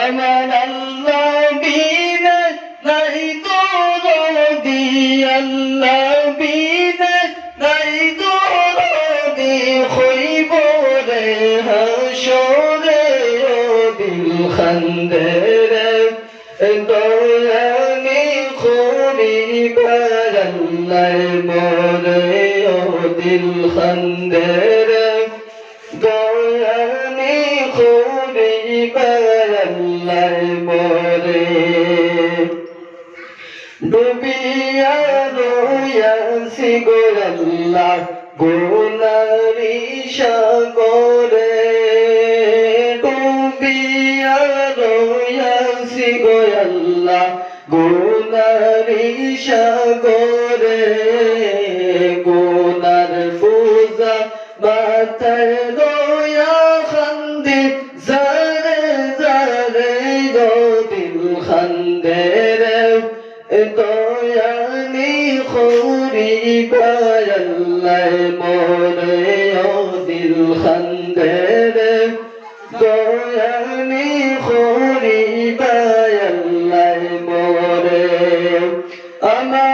আমার আল্লাহ বিনে নাই দরদি আল্লাহ বিনে নাই দরদি হইব রে হাসরে ও দিল খন্দরে দয়ানি খুরি বারাল্লাহ মোরে ও দিল খন্দরে দয়ানি খুরি বারাল্লাহ মোরে ডুবিয়া রয়াসি গোরাল্লাহ গোনারি সাগরে। ডুবিয়া রয়াসি গোরাল্লাহ গোনারি সাগরে। গোনার বোঝা মাথায় দয়ানি খুরি বায়াল্লাই মোরে ও দিল খন্দে রে দয়ানি খুরি বায়াল্লাই মোরে আমার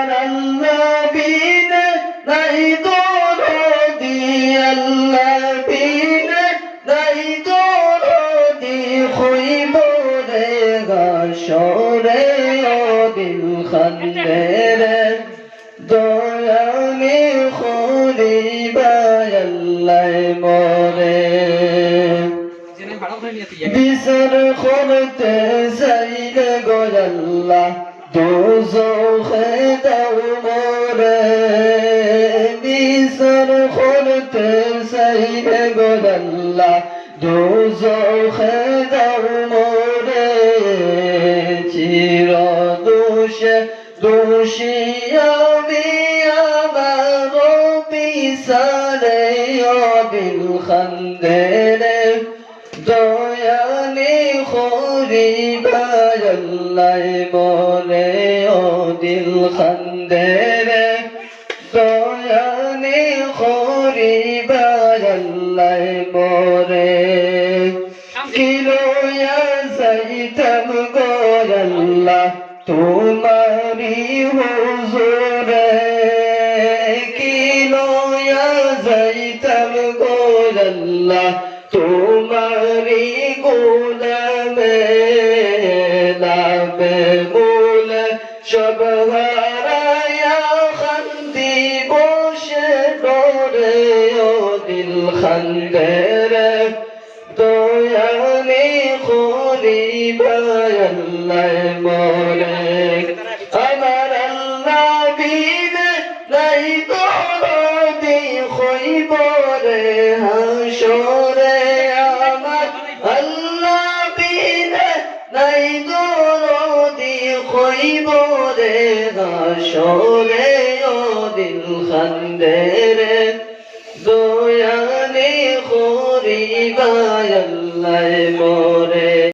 ও দিল খন্দরে দয়ানি খুরি বায়াল্লাই মোরে। বিচার করতে চাইলে গজাল্লা দোজখে দাও মোরে। বিচার করতে চাইলে গজাল্লা দোজখে দাও মোরে। দোষে দোষী আমি আমার বিচারে অবিল খন্দরে দয়ানি খরি বাজাল্লাই মনে ও দিল খন্দরে দয়ানি খরি বাজাল্লাই মরে কিলোয়া সাইতাম গোরাল্লাহ তোমারি হুজুরে কিলোয়া যাইতাম গোরাল্লাহ তোমারি গোলামে, লামে মূল সব হারায়া খান্দি বসে ডরে ও দিল খান্দরে খুলি বায়াল্লাই মরে। আমার আল্লাহ বিনে নাই দরদি হইব রে হাসরে। আমার আল্লাহ বিনে নাই দরদি হইব রে হাসরে। ও দিল খান্দরে, দয়ানি খুরি বায়াল্লাই মোরে।